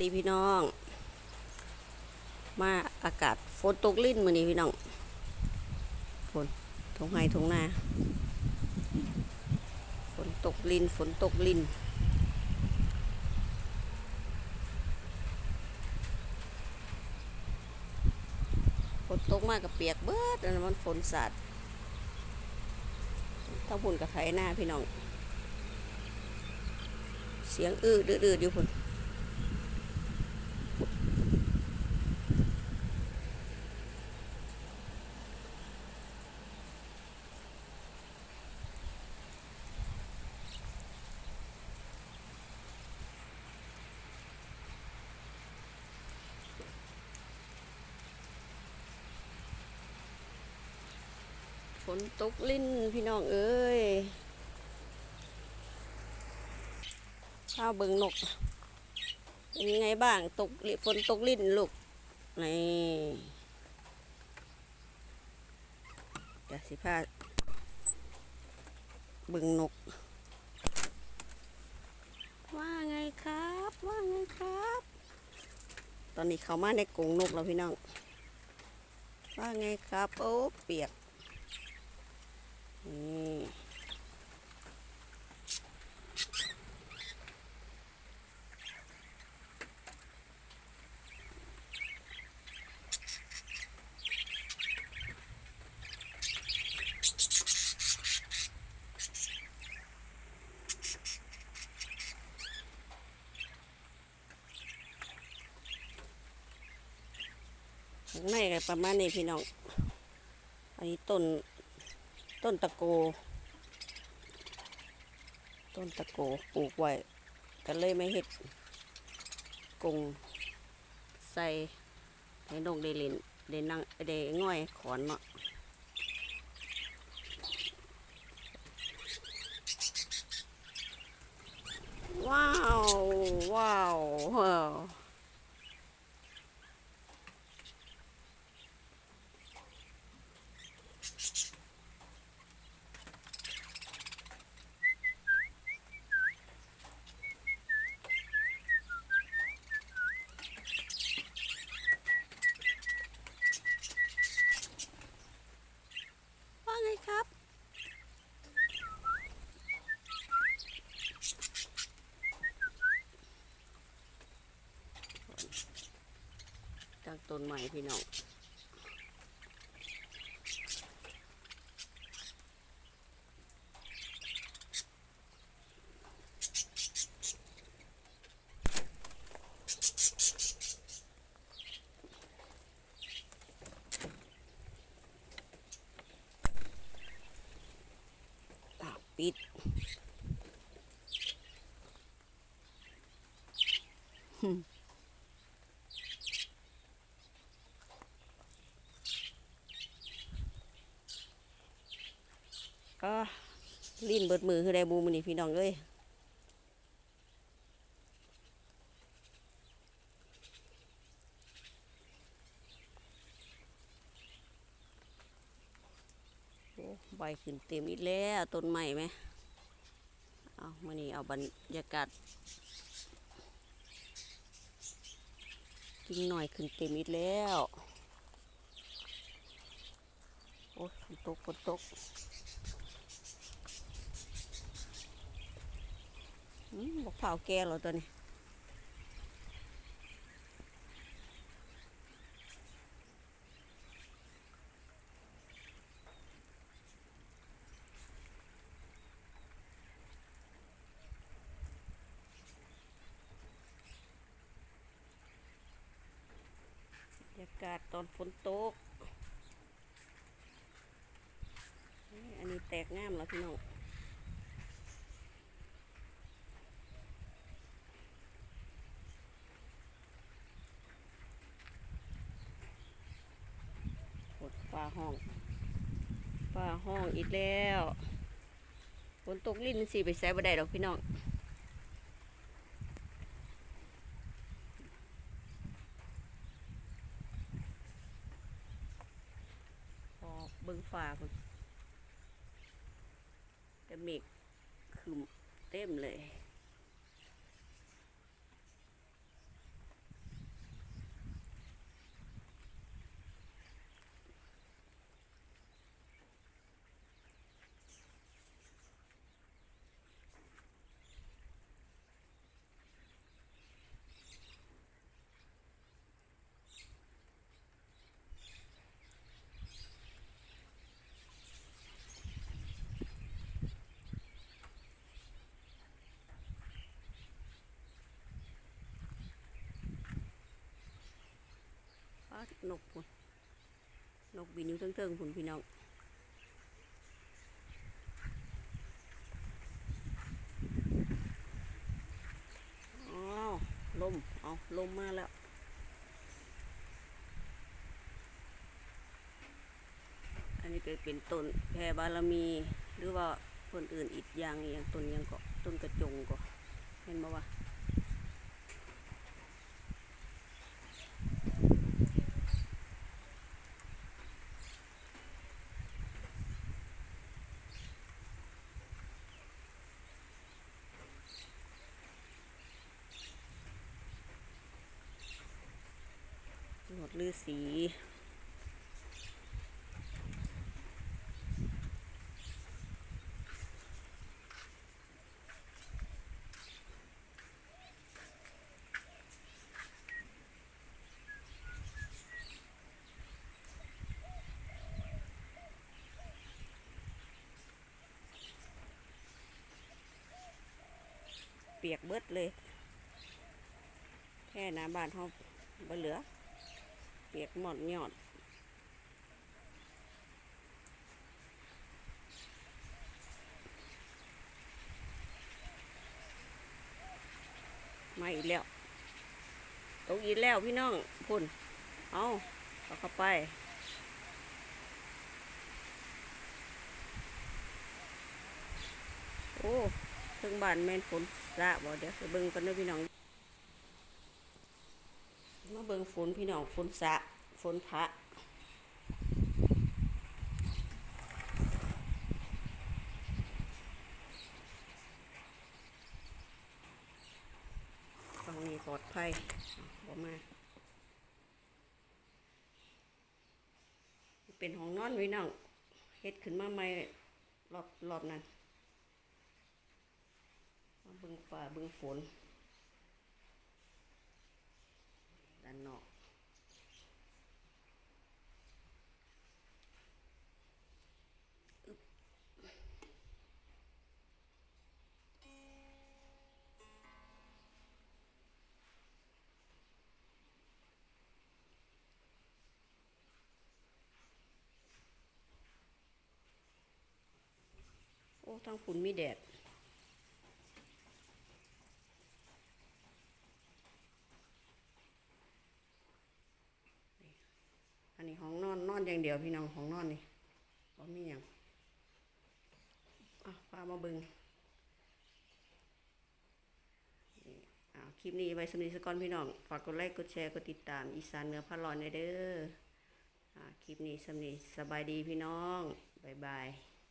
ดีพี่น้อง มาอากาศฝนตกลิ้นมือนี้พี่น้องฝนทงไห้ทงนาฝนตกลิ้นฝนตกลิ้นฝนตกมากกับเปียกเบิดอันนั้นมันฝนสาดถ้าบุญกับไถหน้าพี่น้อง เสียงอื้อดืดๆอยู่พุ่น ฝ นตกลิ้นพี่น้องเอ้ยข้าวเบิงนกเป็นยังไงบ้างตกลิฝนตกลิ้นลูกนี่เดี๋ยวสิพาเบิงนก ว่าไงครับ ว่าไงครับ ตอนนี้เขามาในกรงนกแล้วพี่น้อง ว่าไงครับ โอ้เปียก นี่ข้างในก็ประมาณนี้พี่น้อง อันนี้ต้น ต้นตะโก ต้นตะโกปลูกไว้ก็เลยไม่เห็ดกงใส่ให้นกได้เล่นได้นั่งได้ง่อยขอนเนาะว้าว ว้าวว้าวว่าไงครับ จาก ต้นใหม่พี่น้องอะปิดก็ ลิ้นเบิดมือคือได้บูมันนี่พี่น้องเอ้ยใบขึ้นเต็มอีกแล้วต้นใหม่ไหมเอามานี่เอาบรรยากาศกิ่งหน่อยขึ้นเต็มอีกแล้วโอ้ยฝนตกฝนตก อืม บอกเผาแก่เหรอตัวนี้บรรยากาศตอนฝนตก อันนี้แตกงามแล้วพี่น้อง ฝน ฟ้าห้องฟ้าห้องอีกแล้วฝนตกลิ้นสิไปใส่บ่ได้ดอกพี่น้องพอเบิ่งฟ้าพุ่นแต่เมฆคืมเต็มเลย ด นกพุ่นนกบินอยู่เทิงๆพุ่นพี่น้องอ้าวลม เอาลมมาแล้ว อันนี้ก็เป็นต้นแพรบารมี หรือว่าคนอื่นอีกอย่างอย่างต้นยังก็ต้นกระจงก็เห็นบ่ว่าหนวด ลือสีเปียกเบิดเลย แค่น้าบ้านเขาบ่เหลือ เปียกหมดยอดมาอีกแล้วตกอีกแล้วพี่น้องพุ่น เอาเอาเข้าไป โอ้ถึงบ้านแม่นฝนสะบ่เดี๋ยวไปเบิ่งกันเด้อพี่น้อง มาเบิ่งฝนพี่น้องฝนสะฝนพระฝั่งนี้ปลอดภัยบ่มา เป็นห้องนอนพี่น้องเฮ็ดขึ้นมาใหม่รอบรอบนั้นมาเบิ่งฟ้าเบิ่งฝน ด้านนอกโอ้ทั้งฝุ่นมีแดด อันนี้ห้ อนอย่างเดียวพี่น้องของนอนนี่บ่มีอยังอะพามาเบิงนี่อ่าคลิปนี้ไว้สำหรับสกอนพี่น้อง ฝากกดไลค์กดแชร์กดติดตามอีสานเหนือพะลอนในเด้ออ่าคลิปนี้สำหรับสบายดีพี่น้อง บ๊ายบาย